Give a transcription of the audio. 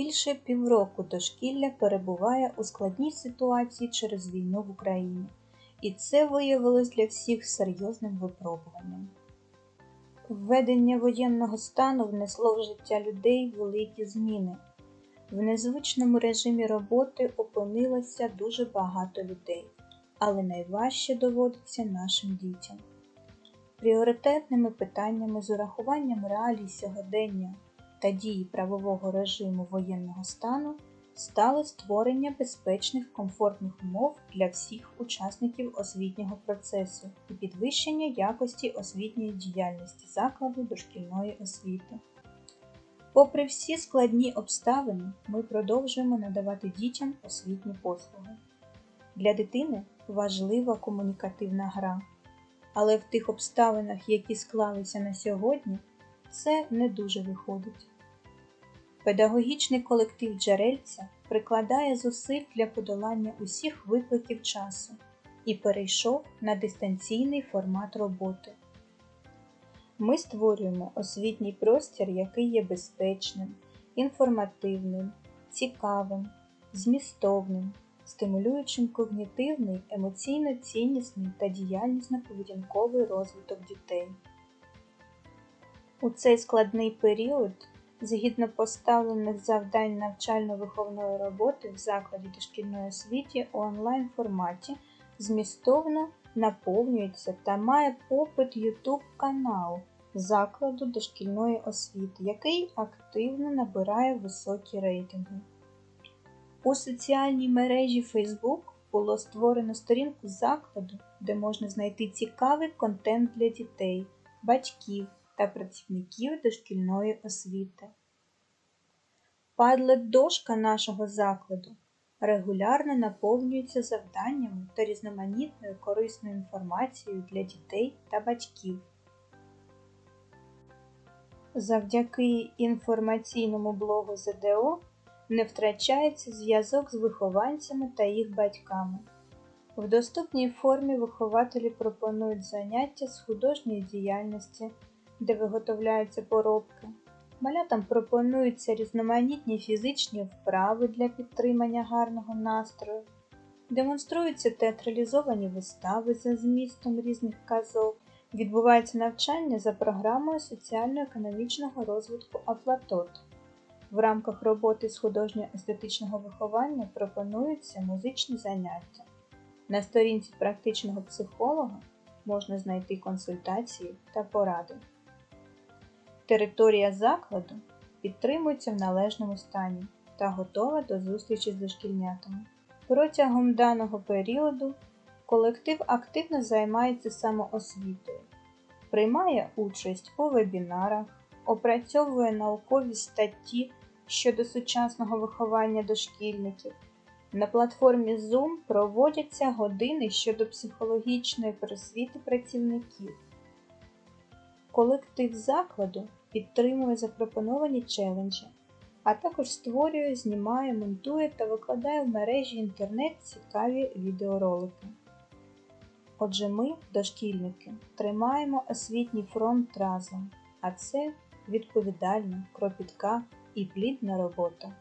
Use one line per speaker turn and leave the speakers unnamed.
Більше півроку дошкілля перебуває у складній ситуації через війну в Україні, і це виявилось для всіх серйозним випробуванням. Введення воєнного стану внесло в життя людей великі зміни. В незвичному режимі роботи опинилося дуже багато людей, але найважче доводиться нашим дітям. Пріоритетними питаннями з урахуванням реалій сьогодення та дії правового режиму воєнного стану стало створення безпечних комфортних умов для всіх учасників освітнього процесу і підвищення якості освітньої діяльності закладу дошкільної освіти. Попри всі складні обставини, ми продовжуємо надавати дітям освітні послуги. Для дитини важлива комунікативна гра, але в тих обставинах, які склалися на сьогодні, це не дуже виходить. Педагогічний колектив Джерельця прикладає зусиль для подолання усіх викликів часу і перейшов на дистанційний формат роботи. Ми створюємо освітній простір, який є безпечним, інформативним, цікавим, змістовним, стимулюючим когнітивний, емоційно ціннісний та діяльнісно-поведінковий розвиток дітей. У цей складний період, згідно поставлених завдань навчально-виховної роботи в закладі дошкільної освіті у онлайн форматі змістовно наповнюється та має попит YouTube канал закладу дошкільної освіти, який активно набирає високі рейтинги. У соціальній мережі Facebook було створено сторінку закладу, де можна знайти цікавий контент для дітей, батьків та працівників дошкільної освіти. Падлет-дошка нашого закладу регулярно наповнюється завданнями та різноманітною корисною інформацією для дітей та батьків. Завдяки інформаційному блогу ЗДО не втрачається зв'язок з вихованцями та їх батьками. В доступній формі вихователі пропонують заняття з художньої діяльності, де виготовляються поробки. Малятам пропонуються різноманітні фізичні вправи для підтримання гарного настрою, демонструються театралізовані вистави за змістом різних казок, відбувається навчання за програмою соціально-економічного розвитку Афлатот. В рамках роботи з художньо-естетичного виховання пропонуються музичні заняття. На сторінці практичного психолога можна знайти консультації та поради. Територія закладу підтримується в належному стані та готова до зустрічі з дошкільнятами. Протягом даного періоду колектив активно займається самоосвітою, приймає участь у вебінарах, опрацьовує наукові статті щодо сучасного виховання дошкільників. На платформі Zoom проводяться години щодо психологічної просвіти працівників. Колектив закладу підтримує запропоновані челенджі, а також створює, знімає, монтує та викладає в мережі інтернет цікаві відеоролики. Отже, ми, дошкільники, тримаємо освітній фронт разом, а це відповідальна, кропітка і плідна робота.